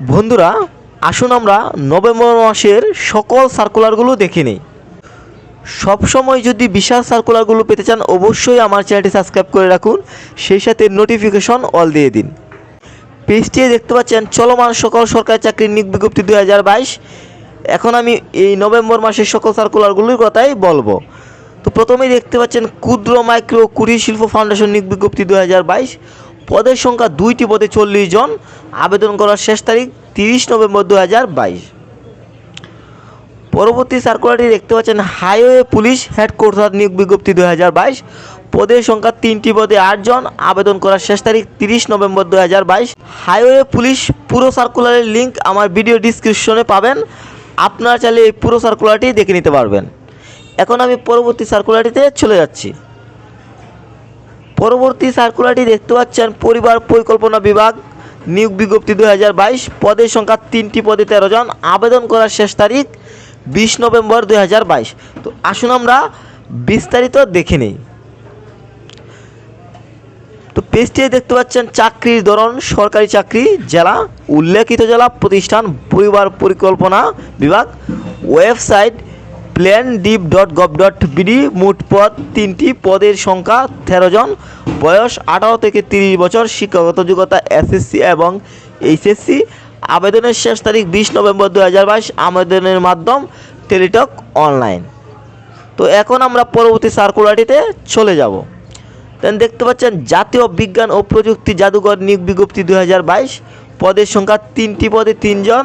বন্ধুরা, আসুন আমরা নভেম্বর মাসের সকল সার্কুলারগুলো দেখে নিই। সবসময় যদি বিশাল সার্কুলারগুলো পেতে চান, অবশ্যই আমার চ্যানেলটি সাবস্ক্রাইব করে রাখুন, সেই সাথে নোটিফিকেশন অল দিয়ে দিন। পেজটি দেখতে পাচ্ছেন, চলমান সকল সরকারি চাকরির নিয়োগ বিজ্ঞপ্তি দুই হাজার বাইশ। এখন আমি এই নভেম্বর মাসের সকল সার্কুলারগুলির কথাই বলব। তো প্রথমেই দেখতে পাচ্ছেন, ক্ষুদ্র, মাইক্রো, কুটির শিল্প ফাউন্ডেশন নিয়োগ বিজ্ঞপ্তি দুই হাজার বাইশ। পদের সংখ্যা দুইটি পদে চল্লিশ জন। আবেদন করার শেষ তারিখ তিরিশ নভেম্বর দু হাজার বাইশ। পরবর্তী সার্কুলারটি দেখতে পাচ্ছেন হাইওয়ে পুলিশ হেডকোয়ার্টার নিয়োগ বিজ্ঞপ্তি দু হাজার বাইশ। পদের সংখ্যা তিনটি পদে আটজন আবেদন করার শেষ তারিখ তিরিশ নভেম্বর দু হাজার বাইশ। হাইওয়ে পুলিশ পুরো সার্কুলারের লিঙ্ক আমার ভিডিও ডিসক্রিপশনে পাবেন। আপনারা চাইলে এই পুরো সার্কুলারটি দেখে নিতে পারবেন। এখন আমি পরবর্তী সার্কুলারটিতে চলে যাচ্ছি। পরবর্তী সার্কুলারটি দেখতে পাচ্ছেন পরিবার পরিকল্পনা বিভাগ, নিয়োগ বিজ্ঞপ্তি দু হাজার বাইশ, পদের সংখ্যা তিনটি পদে তেরো জন, আবেদন করার শেষ তারিখ বিশ নভেম্বর দু হাজার বাইশ। তো আসুন আমরা বিস্তারিত দেখে নিই। তো পেজটি দেখতে পাচ্ছেন চাকরির ধরন, সরকারি চাকরি, জেলা, উল্লেখিত জেলা, প্রতিষ্ঠান, পরিবার পরিকল্পনা বিভাগ, website plan dip dot gov dot BD মোট পদ তিনটি পদের সংখ্যা তেরো জন। বয়স আঠারো থেকে তিরিশ বছর, শিক্ষাগত যোগ্যতা এসএসসি এবং এইচএসসি আবেদনের শেষ তারিখ বিশ নভেম্বর দু হাজার বাইশ। আবেদনের মাধ্যম টেলিটক অনলাইন। তো এখন আমরা পরবর্তী সার্কুলারটিতে চলে যাব। দেন দেখতে পাচ্ছেন, জাতীয় বিজ্ঞান ও প্রযুক্তি জাদুঘর নিয়োগ বিজ্ঞপ্তি দু হাজার বাইশ। পদের সংখ্যা তিনটি পদে তিনজন।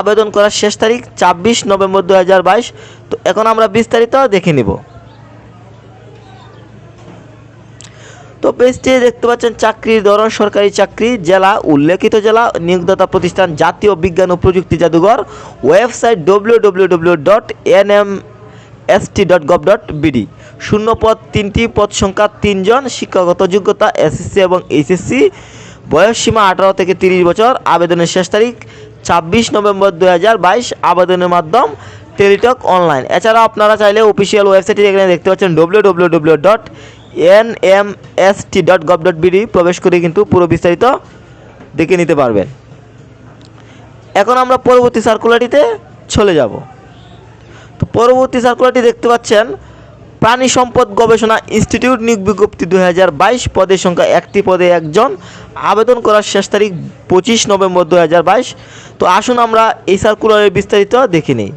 আবেদন করার শেষ তারিখ ছাব্বিশ নভেম্বর দু হাজার বাইশ। তো এখন আমরা বিস্তারিত দেখে নিব। তো পেজটি দেখতে পাচ্ছেন, চাকরির ধরন, সরকারি চাকরি, জেলা, উল্লেখিত জেলা, নিয়োগদাতা প্রতিষ্ঠান, জাতীয় বিজ্ঞান ও প্রযুক্তি জাদুঘর, website W W W dot N M ST dot gov dot BD শূন্য পদ, তিনটি পদ সংখ্যা, তিনজন, শিক্ষাগত যোগ্যতা, এসএসসি এবং এইচএসসি। বয়স সীমা আঠারো থেকে তিরিশ বছর। আবেদনের শেষ তারিখ ছাব্বিশ নভেম্বর দু হাজার বাইশ আবেদনের মাধ্যম টেলিটক অনলাইন। এছাড়াও আপনারা চাইলে অফিসিয়াল ওয়েবসাইটে এখানে দেখতে পাচ্ছেন W W W dot N M S T dot gov dot BD প্রবেশ করে কিন্তু পুরো বিস্তারিত দেখে নিতে পারবেন। এখন আমরা পরবর্তী সার্কুলারটিতে চলে যাব। তো পরবর্তী সার্কুলারটি দেখতে পাচ্ছেন প্রাণী সম্পদ গবেষণা ইনস্টিটিউট নিয়োগ বিজ্ঞপ্তি দুই হাজার বাইশ পদের সংখ্যা একটি পদে একজন। আবেদন করার শেষ তারিখ পঁচিশ নভেম্বর দু হাজার বাইশ। তো আসুন আমরা এই সার্কুলারের বিস্তারিত দেখে নিই।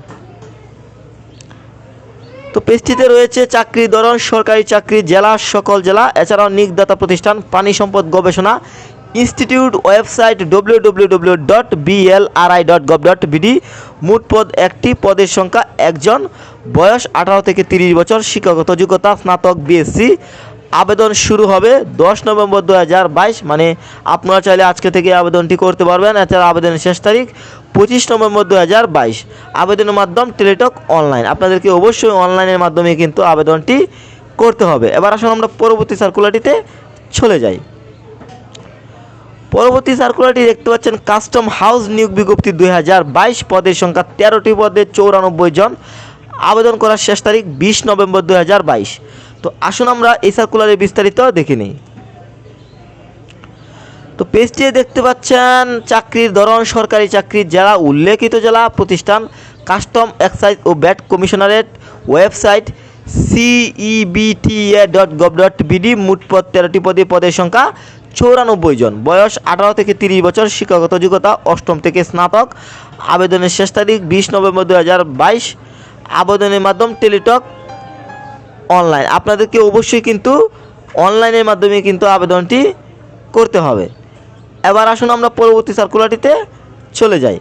তো পেজটিতে রয়েছে চাকরি ধরন, সরকারি চাকরি, জেলা, সকল জেলা। এছাড়াও নিয়োগদাতা প্রতিষ্ঠান, প্রাণী সম্পদ গবেষণা institute website W W W dot dot gov dot মোট পদ একটি, পদের সংখ্যা একজন। বয়স আঠারো থেকে তিরিশ বছর। শিক্ষাগত যোগ্যতা স্নাতক বিএসসি আবেদন শুরু হবে দশ নভেম্বর দু হাজার বাইশ মানে আপনারা চাইলে আজকে থেকে আবেদনটি করতে পারবেন। এছাড়া আবেদনের শেষ তারিখ পঁচিশ নভেম্বর দু হাজার বাইশ। আবেদনের মাধ্যম টেলিটক অনলাইন। আপনাদেরকে অবশ্যই অনলাইনের মাধ্যমে কিন্তু আবেদনটি করতে হবে। এবার আসুন আমরা পরবর্তী সার্কুলারটিতে চলে যাই। পরবর্তী সার্কুলারটি দেখতে পাচ্ছেন কাস্টম হাউস নিয়োগ বিজ্ঞপ্তি দুই হাজার বাইশ পদের সংখ্যা তেরোটি পদে চৌরানব্বই জন। আবেদন করার শেষ তারিখ বিশ নভেম্বর দুই হাজার বাইশ। তো আসুন আমরা এই সার্কুলারের বিস্তারিত দেখে নিই। তো পেজটি দেখতে পাচ্ছেন চাকরির ধরন, সরকারি চাকরি, জেলা, উল্লেখিত জেলা, প্রতিষ্ঠান কাস্টম এক্সাইজ ও VAT commissionerate website CEBTA dot gov dot BD মোট পদ তেরোটি পদে পদের সংখ্যা চৌরানব্বই জন। বয়স আঠারো থেকে তিরিশ বছর, শিক্ষাগত যোগ্যতা অষ্টম থেকে স্নাতক। আবেদনের শেষ তারিখ বিশ নভেম্বর দু হাজার বাইশ। আবেদনের মাধ্যম টেলিটক অনলাইন। আপনাদেরকে অবশ্যই কিন্তু অনলাইনের মাধ্যমে কিন্তু আবেদনটি করতে হবে। এবার আসুন আমরা পরবর্তী সার্কুলারটিতে চলে যাই।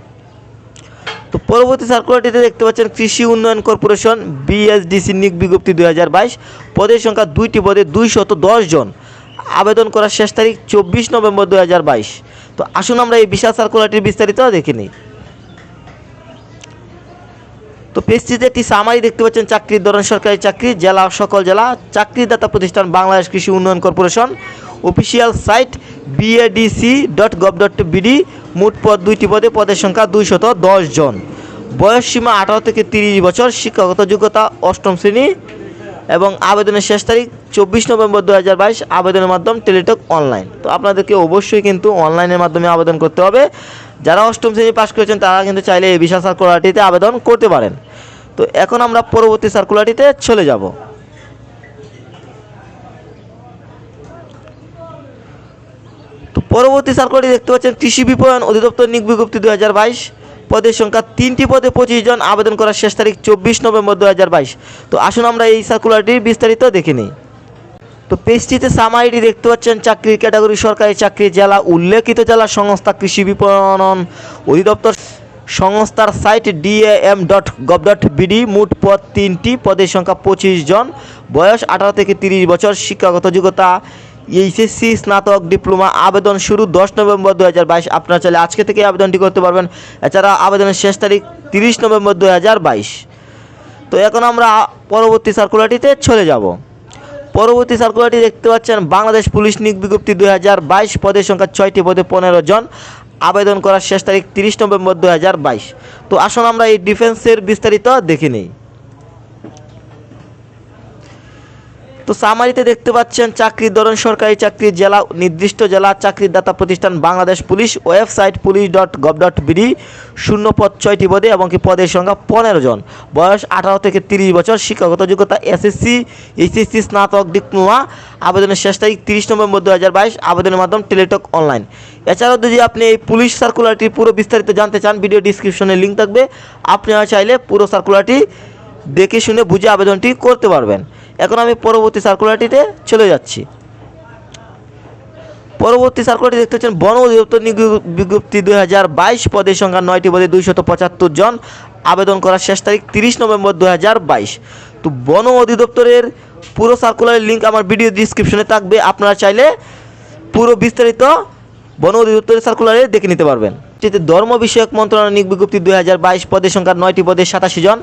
তো পরবর্তী সার্কুলারটিতে দেখতে পাচ্ছেন কৃষি উন্নয়ন কর্পোরেশন বিএসডিসি নিয়োগ বিজ্ঞপ্তি দু হাজার বাইশ। পদের সংখ্যা দুইটি পদে দুইশত দশ জন। আবেদন করার শেষ তারিখ চব্বিশ নভেম্বর দু তো আসুন আমরা এই বিশাল সার্কুলারটির বিস্তারিত দেখে নিই। তো পেজটিতে একটি সামারি দেখতে পাচ্ছেন চাকরির ধরন, সরকারি চাকরি, জেলা, সকল জেলা, চাকরিদাতা প্রতিষ্ঠান, বাংলাদেশ কৃষি উন্নয়ন corporation official site BADC dot gov dot BD মোট পদ দুইটি পদে, পদের সংখ্যা দুইশত দশ জন। বয়স সীমা আঠারো থেকে তিরিশ বছর, শিক্ষাগত যোগ্যতা অষ্টম শ্রেণি এবং আবেদনের শেষ তারিখ চব্বিশ নভেম্বর দু হাজার বাইশ, আবেদনের মাধ্যম টেলিটক অনলাইন। তো আপনাদেরকে অবশ্যই কিন্তু অনলাইনের মাধ্যমে আবেদন করতে হবে। যারা অষ্টম শ্রেণি পাশ করেছেন, তারা কিন্তু চাইলে এই বিশাল সার্কুলারটিতে আবেদন করতে পারেন। তো এখন আমরা পরবর্তী সার্কুলারটিতে চলে যাব। তো পরবর্তী সার্কুলারটি দেখতে পাচ্ছেন কৃষি বিপণন অধিদপ্তর নিয়োগ বিজ্ঞপ্তি দু হাজার বাইশ। পদের সংখ্যা তিনটি পদে পঁচিশ জন আবেদন করার শেষ তারিখ চব্বিশ নভেম্বর দু হাজার বাইশ। তো আসুন আমরা এই সার্কুলারটির বিস্তারিত দেখে নিই। তো পেজটিতে সামাইটি দেখতে পাচ্ছেন, চাকরির ক্যাটাগরি সরকারি চাকরি জেলা, উল্লেখিত জেলা, সংস্থা, কৃষি বিপণন অধিদপ্তর, সংস্থার site DAM dot gov dot BD মোট পদ তিনটি, পদের সংখ্যা পঁচিশ জন, বয়স আঠারো থেকে তিরিশ বছর, শিক্ষাগত যোগ্যতা এইচএসসি স্নাতক ডিপ্লোমা আবেদন শুরু দশ নভেম্বর দু হাজার বাইশ। আপনারা চাইলে আজকে থেকে আবেদনটি করতে পারবেন। এছাড়া আবেদনের শেষ তারিখ তিরিশ নভেম্বর দু হাজার বাইশ। তো এখন আমরা পরবর্তী সার্কুলারটিতে চলে যাব। পরবর্তী সার্কুলারটি দেখতে পাচ্ছেন, বাংলাদেশ পুলিশ নিয়োগ বিজ্ঞপ্তি দুই হাজার বাইশ। পদের সংখ্যা ছয়টি, পদে পনেরো জন। আবেদন করার শেষ তারিখ তিরিশ নভেম্বর দু হাজার বাইশ। তো আসুন আমরা এই ডিফেন্সের বিস্তারিত দেখে নিই। তো সামারিতে দেখতে পাচ্ছেন চাকরির ধরন সরকারি চাকরি জেলা, নির্দিষ্ট জেলা চাকরির দাতা প্রতিষ্ঠান Bangladesh police, website police dot gov dot BD শূন্য পদ ছয়টি পদে এবং কি পদের সংখ্যা পনেরো জন। বয়স আঠারো থেকে তিরিশ বছর, শিক্ষাগত যোগ্যতা এসএসসি, এইচএসসি, স্নাতক, ডিপ্লোমা। আবেদনের শেষ তারিখ তিরিশ নভেম্বর দু হাজার বাইশ। আবেদনের মাধ্যম টেলিটক অনলাইন। এছাড়াও যদি আপনি এই পুলিশ সার্কুলারটির পুরো বিস্তারিত জানতে চান, ভিডিও ডিসক্রিপশনে লিঙ্ক থাকবে। আপনারা চাইলে পুরো সার্কুলারটি দেখে শুনে বুঝে আবেদনটি করতে পারবেন। এখন আমি পরবর্তী সার্কুলারটিতে চলে যাচ্ছি। পরবর্তী সার্কুলারটি দেখতে পাচ্ছেন, বন অধিদপ্তর বিজ্ঞপ্তি দুই হাজার বাইশ পদের সংখ্যা নয়টি পদে দুইশত পঁচাত্তর জন আবেদন করার শেষ তারিখ তিরিশ নভেম্বর দু হাজার বাইশ। তো বন অধিদপ্তরের পুরো সার্কুলারের লিঙ্ক আমার ভিডিও ডিসক্রিপশনে থাকবে, আপনারা চাইলে পুরো বিস্তারিত বন অধিদপ্তরের সার্কুলারে দেখে নিতে পারবেন। ধর্ম বিষয়ক মন্ত্রণালয় বিজ্ঞপ্তি দুই হাজার বাইশ পদের সংখ্যা নয়টি পদে সাতাশি জন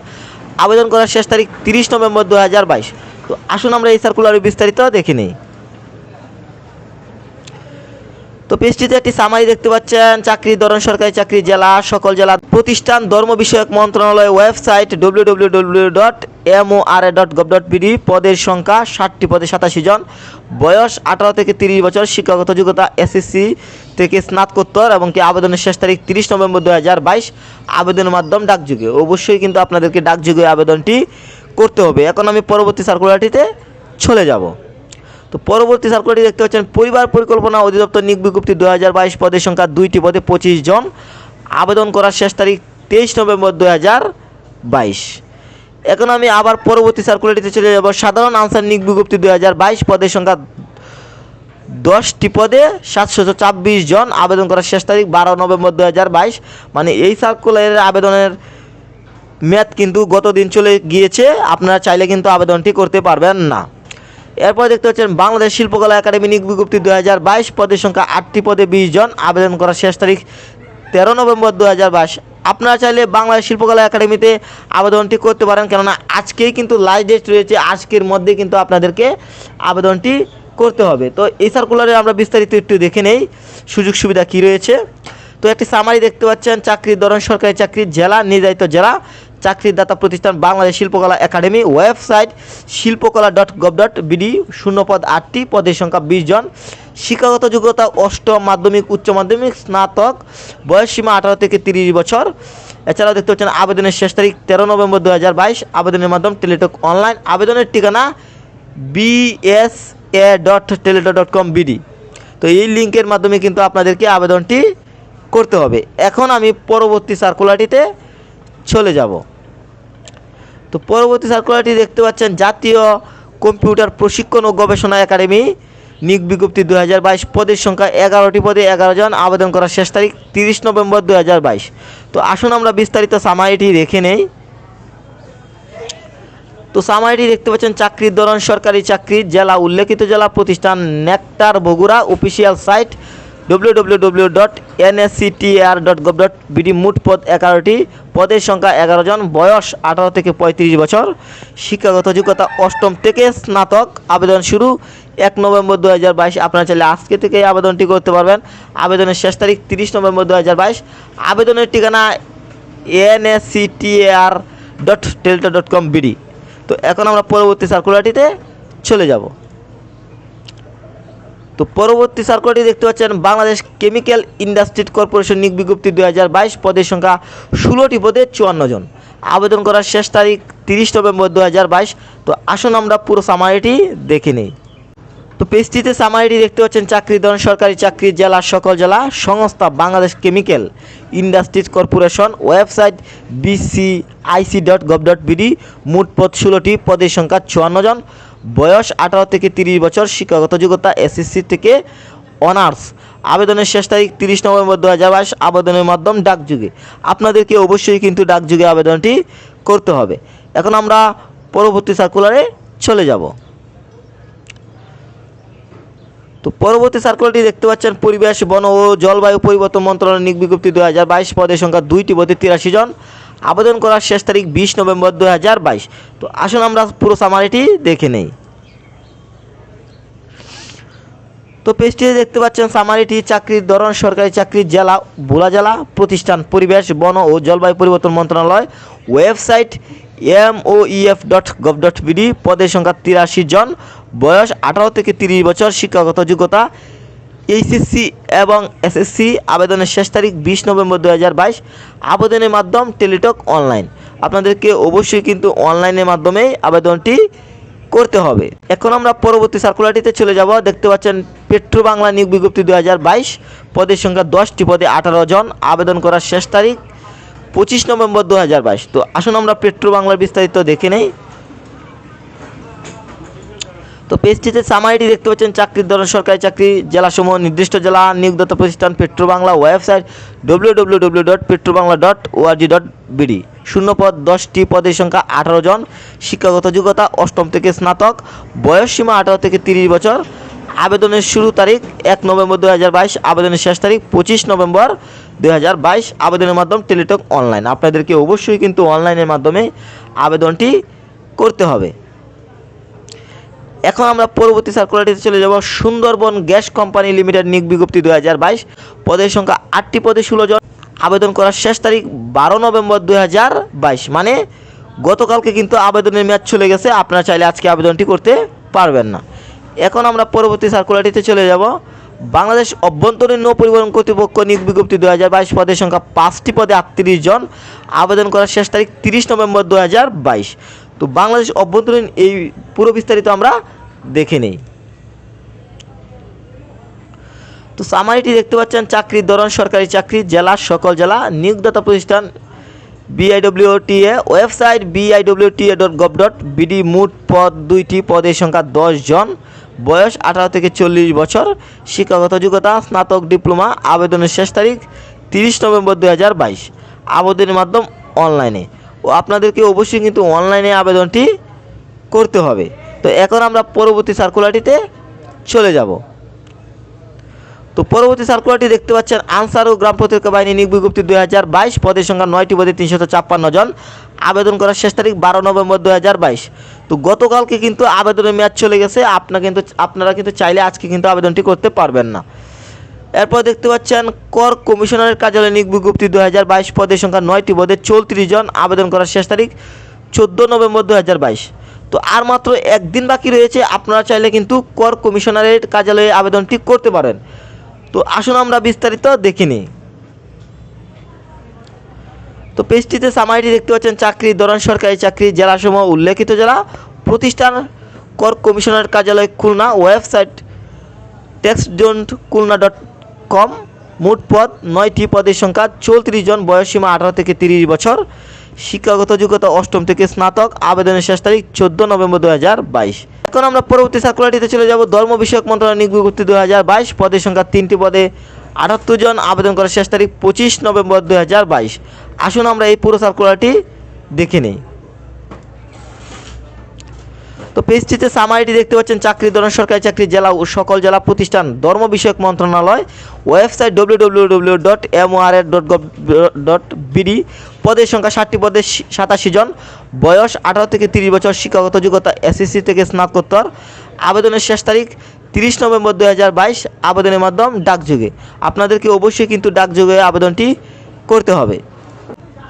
আবেদন করার শেষ তারিখ তিরিশ নভেম্বর দু হাজার বাইশ। তো আসুন আমরা এই সার্কুলারের বিস্তারিত দেখে নিই। তো পেজটিতে একটি সামারি দেখতে পাচ্ছেন। চাকরি, ধরন সরকারি চাকরি জেলা, সকল জেলা প্রতিষ্ঠান, ধর্ম বিষয়ক মন্ত্রণালয় website W W W dot dot dot পদের সংখ্যা ষাটটি পদে সাতাশি জন। বয়স আঠারো থেকে তিরিশ বছর, শিক্ষাগত যোগ্যতা এসএসসি থেকে স্নাতকোত্তর এবং কি আবেদনের শেষ তারিখ তিরিশ নভেম্বর দু হাজার বাইশ। আবেদনের মাধ্যম ডাকযুগে। অবশ্যই কিন্তু আপনাদেরকে ডাকযুগে আবেদনটি করতে হবে। এখন আমি পরবর্তী সার্কুলারটিতে চলে যাব। তো পরবর্তী সার্কুলারটি দেখতে পাচ্ছেন, পরিবার পরিকল্পনা অধিদপ্তর নিয়োগ বিজ্ঞপ্তি দু হাজার বাইশ পদের সংখ্যা দুইটি পদে পঁচিশ জন। আবেদন করার শেষ তারিখ তেইশ নভেম্বর দু হাজার বাইশ। এখন আমি আবার পরবর্তী সার্কুলারটিতে চলে যাব। সাধারণ আনসার নিয়োগ বিজ্ঞপ্তি দু হাজার বাইশ পদের সংখ্যা দশটি পদে সাতশো ছাব্বিশ জন। আবেদন করার শেষ তারিখ বারো নভেম্বর দু হাজার বাইশ। মানে এই সার্কুলারের আবেদনের মেয়াদ কিন্তু গত দিন চলে গিয়েছে, আপনারা চাইলে কিন্তু আবেদনটি করতে পারবেন না। এরপর দেখতে পাচ্ছেন, বাংলাদেশ শিল্পকলা একাডেমি নিয়োগ বিজ্ঞপ্তি দু হাজার বাইশ, পদের সংখ্যা আটটি, পদে বিশ জন, আবেদন করার শেষ তারিখ তেরো নভেম্বর দু হাজার বাইশ। আপনারা চাইলে বাংলাদেশ শিল্পকলা একাডেমিতে আবেদনটি করতে পারেন, কেননা আজকেই কিন্তু লাস্ট ডেট রয়েছে, আজকের মধ্যে কিন্তু আপনাদেরকে আবেদনটি করতে হবে। তো এই সার্কুলারে আমরা বিস্তারিত একটু দেখে নেই, সুযোগ সুবিধা কী রয়েছে। তো একটি সামারি দেখতে পাচ্ছেন, চাকরির ধরন, সরকারি চাকরি, জেলা, নির্ধারিত জেলা। চাকরির দাতা প্রতিষ্ঠান Bangladesh Shilpakala academy website Shilpakala dot gov dot BD, শূন্যপদ আটটি, পদের সংখ্যা বিশ জন। শিক্ষাগত যোগ্যতা অষ্টম মাধ্যমিক, উচ্চ মাধ্যমিক, স্নাতক বয়সসীমা আঠারো থেকে তিরিশ বছর। এছাড়াও দেখতে পাচ্ছেন, আবেদনের শেষ তারিখ তেরো নভেম্বর দু হাজার বাইশ। আবেদনের মাধ্যম টেলিটক অনলাইন। আবেদনের ঠিকানা BS A dot Teletalk dot com BD. তো এই লিঙ্কের মাধ্যমে কিন্তু আপনাদেরকে আবেদনটি করতে হবে। এখন আমি পরবর্তী সার্কুলারটিতে চলে যাব। তো পরবর্তী সার্কুলারটি দেখতে পাচ্ছেন জাতীয় কম্পিউটার প্রশিক্ষণ ও গবেষণা একাডেমি নিয়োগ বিজ্ঞপ্তি দু হাজার বাইশ, পদের সংখ্যা এগারোটি পদে এগারো জন, আবেদন করার শেষ তারিখ তিরিশ নভেম্বর দু হাজার বাইশ। তো আসুন আমরা বিস্তারিত সামারিটি দেখে নেই। তো সামারিটি দেখতে পাচ্ছেন চাকরির ধরন, সরকারি চাকরি, জেলা উল্লেখিত জেলা প্রতিষ্ঠান, Nectar Bogura official site W W W dot NSCTR dot gov dot BD মোট পদ এগারোটি পদের সংখ্যা এগারো জন, বয়স আঠারো থেকে পঁয়ত্রিশ বছর। শিক্ষাগত যোগ্যতা অষ্টম থেকে স্নাতক আবেদন শুরু। এক নভেম্বর দু হাজার বাইশ আপনারা চাইলে আজকে থেকে আবেদনটি করতে পারবেন। আবেদনের শেষ তারিখ তিরিশ নভেম্বর দু হাজার বাইশ। আবেদনের ঠিকানা NSCTR dot Teletalk dot com BD তো এখন আমরা পরবর্তী সার্কুলারটিতে চলে যাব। তো পরবর্তী সার্কুলারটি দেখতে পাচ্ছেন, বাংলাদেশ কেমিক্যাল ইন্ডাস্ট্রি কর্পোরেশন নিয়োগ বিজ্ঞপ্তি দুই হাজার বাইশ পদের সংখ্যা ষোলোটি পদে চুয়ান্ন জন। আবেদন করার শেষ তারিখ তিরিশ নভেম্বর দু হাজার বাইশ। তো আসুন আমরা পুরো সামারিটি দেখে নিই। তো পেজটিতে সামারিটি দেখতে পাচ্ছেন, চাকরি ধরন সরকারি চাকরি, জেলা, সকল জেলা সংস্থা Bangladesh chemical industries corporation website BCIC dot gov dot BD মোট পদ ষোলোটি, পদের সংখ্যা চুয়ান্ন জন। বয়স আঠারো থেকে তিরিশ বছর, শিক্ষাগত যোগ্যতা এসএসসি থেকে অনার্স। আবেদনের শেষ তারিখ তিরিশ নভেম্বর দু হাজার বাইশ, আবেদনের মাধ্যম ডাকযুগে। আপনাদেরকে অবশ্যই কিন্তু ডাকযুগে আবেদনটি করতে হবে। এখন আমরা পরবর্তী সার্কুলারে চলে যাব। তো পরবর্তী সার্কুলারটি দেখতে পাচ্ছেন, পরিবেশ, বন ও জলবায়ু পরিবর্তন মন্ত্রণালয় নিক বিজ্ঞপ্তি দু হাজার বাইশ, পদের সংখ্যা দুইটি পদে তিরাশি জন। আবেদন করার শেষ তারিখ বিশ নভেম্বর দু হাজার বাইশ। তো আসুন আমরা পুরো সামারিটি দেখে নেই। তো পেজটিতে দেখতে পাচ্ছেন সামারিটি চাকরির ধরন, সরকারি চাকরির জেলা, ভোলা জেলা, প্রতিষ্ঠান, পরিবেশ, বন ও জলবায়ু পরিবর্তন মন্ত্রণালয়, website M O EF dot gov dot BD পদের সংখ্যা তিরাশি জন, বয়স আঠারো থেকে তিরিশ বছর, শিক্ষাগত যোগ্যতা এইচএসসি এবং এসএসসি আবেদনের শেষ তারিখ বিশ নভেম্বর দু হাজার বাইশ। আবেদনের মাধ্যম টেলিটক অনলাইন। আপনাদেরকে অবশ্যই কিন্তু অনলাইনের মাধ্যমেই আবেদনটি করতে হবে। এখন আমরা পরবর্তী সার্কুলারটিতে চলে যাব। দেখতে পাচ্ছেন পেট্রো বাংলা নিয়োগ বিজ্ঞপ্তি দু হাজার বাইশ। পদের সংখ্যা দশটি, পদে আঠারো জন। আবেদন করার শেষ তারিখ পঁচিশ নভেম্বর দু হাজার বাইশ। তো আসুন আমরা পেট্রো বাংলার বিস্তারিত দেখে নেই। তো পেজটিতে সামারিটি দেখতে পাচ্ছেন, চাকরির ধরন, সরকারি চাকরি, জেলাসমূহ, নির্দিষ্ট জেলা, নিয়োগদাতা প্রতিষ্ঠান Petrobangla website W W W dot Petrobangla dot ORG dot BD শূন্য পদ দশটি পদের সংখ্যা আঠারো জন, শিক্ষাগত যোগ্যতা অষ্টম থেকে স্নাতক, বয়স সীমা আঠারো থেকে তিরিশ বছর। আবেদনের শুরু তারিখ এক নভেম্বর দু হাজার বাইশ, আবেদনের শেষ তারিখ পঁচিশ নভেম্বর দু হাজার বাইশ। আবেদনের মাধ্যম টেলিটক অনলাইন। আপনাদেরকে অবশ্যই কিন্তু অনলাইনের মাধ্যমে আবেদনটি করতে হবে। এখন আমরা পরবর্তী সার্কুলারটিতে চলে যাব সুন্দরবন গ্যাস কোম্পানি লিমিটেড নিয়োগ বিজ্ঞপ্তি দু হাজার বাইশ। পদের সংখ্যা আটটি পদে ষোলো জন। আবেদন করার শেষ তারিখ বারো নভেম্বর দু হাজার বাইশ। মানে গতকালকে কিন্তু আবেদনের মেয়াদ চলে গেছে, আপনারা চাইলে আজকে আবেদনটি করতে পারবেন না। এখন আমরা পরবর্তী সার্কুলারটিতে চলে যাব। বাংলাদেশ অভ্যন্তরীণ নৌ পরিবহন কর্তৃপক্ষ নিয়োগ বিজ্ঞপ্তি দু হাজার বাইশ। পদের সংখ্যা পাঁচটি পদে আটত্রিশ জন। আবেদন করার শেষ তারিখ তিরিশ নভেম্বর দু হাজার বাইশ। তো বাংলাদেশ অভ্যন্তরীণ এই পুরো বিস্তারিত আমরা দেখে নেই। তো সামারিটি দেখতে পাচ্ছেন চাকরির ধরন, সরকারি চাকরি, জেলা, সকল জেলা, নিয়োগদাতা প্রতিষ্ঠান BIWTA website BIWTA dot gov dot BD মোট পদ দুইটি, পদের সংখ্যা দশ জন, বয়স আঠারো থেকে চল্লিশ বছর, শিক্ষাগত যোগ্যতা, স্নাতক ডিপ্লোমা, আবেদনের শেষ তারিখ তিরিশ নভেম্বর দু হাজার বাইশ, আবেদনের মাধ্যম অনলাইনে আপনাদেরকে অবশ্যই কিন্তু অনলাইনে আবেদনটি করতে হবে। তো এখন আমরা পরবর্তী সার্কুলারটিতে চলে যাব। তো পরবর্তী সার্কুলারটি দেখতে পাচ্ছেন আনসার ও গ্রাম প্রতিরক্ষা বাহিনী নিয়োগ বিজ্ঞপ্তি দুই হাজার বাইশ। পদের সংখ্যা নয়টি, পদে তিনশত ছাপ্পান্ন জন। আবেদন করার শেষ তারিখ বারো নভেম্বর দু হাজার বাইশ। তো গতকালকে কিন্তু আবেদনের মেয়াদ চলে গেছে। আপনার কিন্তু, আপনারা কিন্তু চাইলে আজকে কিন্তু আবেদনটি করতে পারবেন না। এরপর দেখতে পাচ্ছেন কর কমিশনারের কার্যালয় নিয়োগ বিজ্ঞপ্তি দু হাজার বাইশ পদের সংখ্যা নয়টি পদে চৌত্রিশ জন, আবেদন করার শেষ তারিখ চোদ্দ নভেম্বর দু হাজার বাইশ। তো আর মাত্র একদিন বাকি রয়েছে, আপনারা চাইলে কিন্তু কর কমিশনারের কার্যালয়ে আবেদনটি করতে পারেন। তো আসুন আমরা বিস্তারিত দেখে নিই। তো পেজটিতে সামারিটি দেখতে পাচ্ছেন, চাকরি ধরন, সরকারি চাকরি, জেলাসমূহ, উল্লেখিত জেলা, প্রতিষ্ঠান, কর কমিশনার কার্যালয় Khulna, website text don't Khulna dot com. মোট পদ, নয়টি পদের সংখ্যা, চৌত্রিশ জন বয়সসীমা আঠারো থেকে তিরিশ বছর। শিক্ষাগত যোগ্যতা অষ্টম থেকে স্নাতক, আবেদনের শেষ তারিখ চোদ্দ নভেম্বর দু হাজার বাইশ। এখন আমরা পরবর্তী সার্কুলারটিতে চলে যাব। ধর্ম বিষয়ক মন্ত্রণালয় নিয়োগ দু হাজার বাইশ। পদের সংখ্যা তিনটি পদে আটাত্তর জন, আবেদন করার শেষ তারিখ পঁচিশ নভেম্বর দু হাজার বাইশ। আসুন আমরা এই পুরো সার্কুলারটি দেখে নিই। তো পেজটিতে সামারিটি দেখতে পাচ্ছেন চাকরি ধরন সরকারি চাকরি জেলা ও সকল জেলা প্রতিষ্ঠান, ধর্ম বিষয়ক মন্ত্রণালয়, website W W W dot M R dot gov dot BD পদের সংখ্যা ষাটটি পদে সাতাশি জন, বয়স আঠারো থেকে তিরিশ বছর, শিক্ষাগত যোগ্যতা এসএসসি থেকে স্নাতকোত্তর, আবেদনের শেষ তারিখ তিরিশ নভেম্বর দু হাজার বাইশ, আবেদনের মাধ্যম ডাকযোগে। আপনাদেরকে অবশ্যই কিন্তু ডাকযোগে আবেদনটি করতে হবে।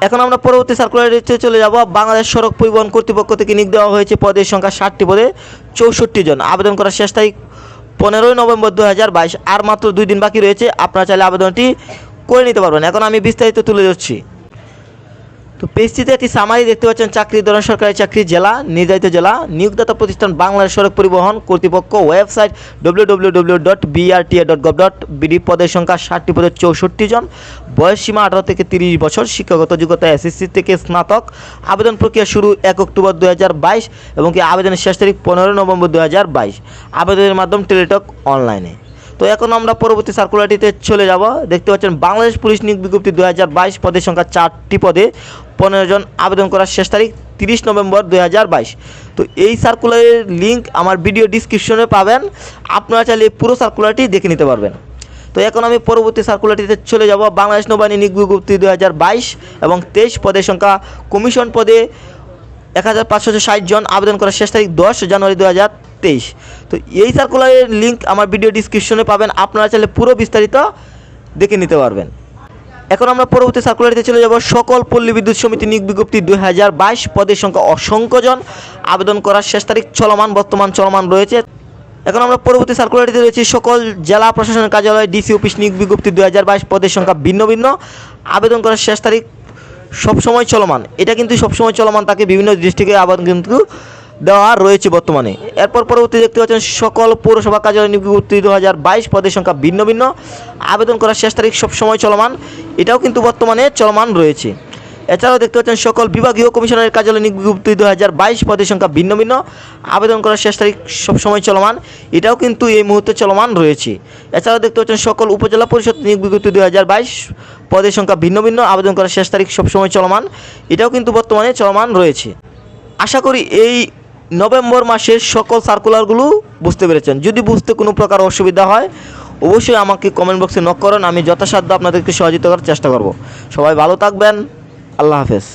এখন আমরা পরবর্তী সার্কুলারে চলে যাব। বাংলাদেশ সড়ক পরিবহন কর্তৃপক্ষ থেকে নিয়োগ দেওয়া হয়েছে পদের সংখ্যা ষাটটি পদে চৌষট্টি জন। আবেদন করার শেষ তারিখ পনেরোই নভেম্বর দু হাজার বাইশ। আর মাত্র দুই দিন বাকি রয়েছে। আপনারা চাইলে আবেদনটি করে নিতে পারবেন। এখন আমি বিস্তারিত তুলে ধরছি। তো পেজটিতে একটি সামারি দেখতে পাচ্ছেন চাকরির ধরন সরকারি চাকরি জেলা, নির্ধারিত জেলা, নিয়োগদাতা প্রতিষ্ঠান বাংলাদেশ সড়ক পরিবহন কর্তৃপক্ষ, website W dot dot dot BD পদের সংখ্যা ষাটটি পদের চৌষট্টি জন, বয়স সীমা আঠারো থেকে তিরিশ বছর, শিক্ষাগত যোগ্যতা এসএসসি থেকে স্নাতক, আবেদন প্রক্রিয়া শুরু এক অক্টোবর দু হাজার বাইশ এবং কি আবেদনের শেষ তারিখ পনেরো নভেম্বর দু হাজার বাইশ। আবেদনের মাধ্যম টেলিটক অনলাইনে। তো এখন আমরা পরবর্তী সার্কুলারটিতে চলে যাব। দেখতে পাচ্ছেন বাংলাদেশ পুলিশ নিয়োগ বিজ্ঞপ্তি দু হাজার বাইশ পদের সংখ্যা চারটি পদে। পনেরো জন আবেদন করার শেষ তারিখ তিরিশ নভেম্বর দু হাজার বাইশ। তো এই সার্কুলারের লিঙ্ক আমার ভিডিও ডিসক্রিপশনে পাবেন। আপনারা চাইলে পুরো সার্কুলারটি দেখে নিতে পারবেন। তো এখন আমি পরবর্তী সার্কুলারটিতে চলে যাব বাংলাদেশ নৌবাহিনী নিয়োগ বিজ্ঞপ্তি দু হাজার বাইশ এবং তেইশ পদের সংখ্যা। কমিশন পদে এক হাজার পাঁচশো ষাট জন আবেদন করার শেষ তারিখ দশ জানুয়ারি দু হাজার তেইশ। তো এই সার্কুলারের লিঙ্ক আমার ভিডিও ডিসক্রিপশনে পাবেন। আপনারা চাইলে পুরো বিস্তারিত দেখে নিতে পারবেন। এখন আমরা পরবর্তী সার্কুলারিতে চলে যাব। সকল পল্লী বিদ্যুৎ সমিতি নিয়োগ বিজ্ঞপ্তি দুই হাজার বাইশ, পদের সংখ্যা অসংখ্য জন আবেদন করার শেষ তারিখ চলমান, বর্তমান চলমান রয়েছে। এখন আমরা পরবর্তী সার্কুলারিতে রয়েছি। সকল জেলা প্রশাসনের কার্যালয় ডিসি অফিস নিয়োগ বিজ্ঞপ্তি দুই হাজার বাইশ, পদের সংখ্যা ভিন্ন ভিন্ন। আবেদন করার শেষ তারিখ সবসময় চলমান। এটা কিন্তু সবসময় চলমান, তাকে বিভিন্ন ডিস্ট্রিক্টে আবেদন কিন্তু দেওয়া রয়েছে বর্তমানে। এরপর পরবর্তী দেখতে পাচ্ছেন সকল পৌরসভা কার্যালয় বিজ্ঞপ্তি দু হাজার বাইশ পদের সংখ্যা ভিন্ন ভিন্ন। আবেদন করার শেষ তারিখ সবসময় চলমান, এটাও কিন্তু বর্তমানে চলমান রয়েছে। এছাড়াও দেখতে পাচ্ছেন সকল বিভাগীয় কমিশনারের কার্যালয় বিজ্ঞপ্তি দু হাজার বাইশ পদের সংখ্যা ভিন্ন ভিন্ন। আবেদন করার শেষ তারিখ সবসময় চলমান, এটাও কিন্তু এই মুহূর্তে চলমান রয়েছে। এছাড়াও দেখতে পাচ্ছেন সকল উপজেলা পরিষদ বিজ্ঞপ্তি দু হাজার বাইশ পদের সংখ্যা ভিন্ন ভিন্ন। আবেদন করার শেষ তারিখ সবসময় চলমান, এটাও কিন্তু বর্তমানে চলমান রয়েছে। আশা করি এই নভেম্বর মাসের সকল সার্কুলারগুলো বুঝতে পেরেছেন। যদি বুঝতে কোনো প্রকার অসুবিধা হয়, অবশ্যই আমাকে কমেন্ট বক্সে নক করেন, আমি যথাসাধ্য আপনাদেরকে সহযোগিতা করার চেষ্টা করব। সবাই ভালো থাকবেন, আল্লাহ হাফেজ।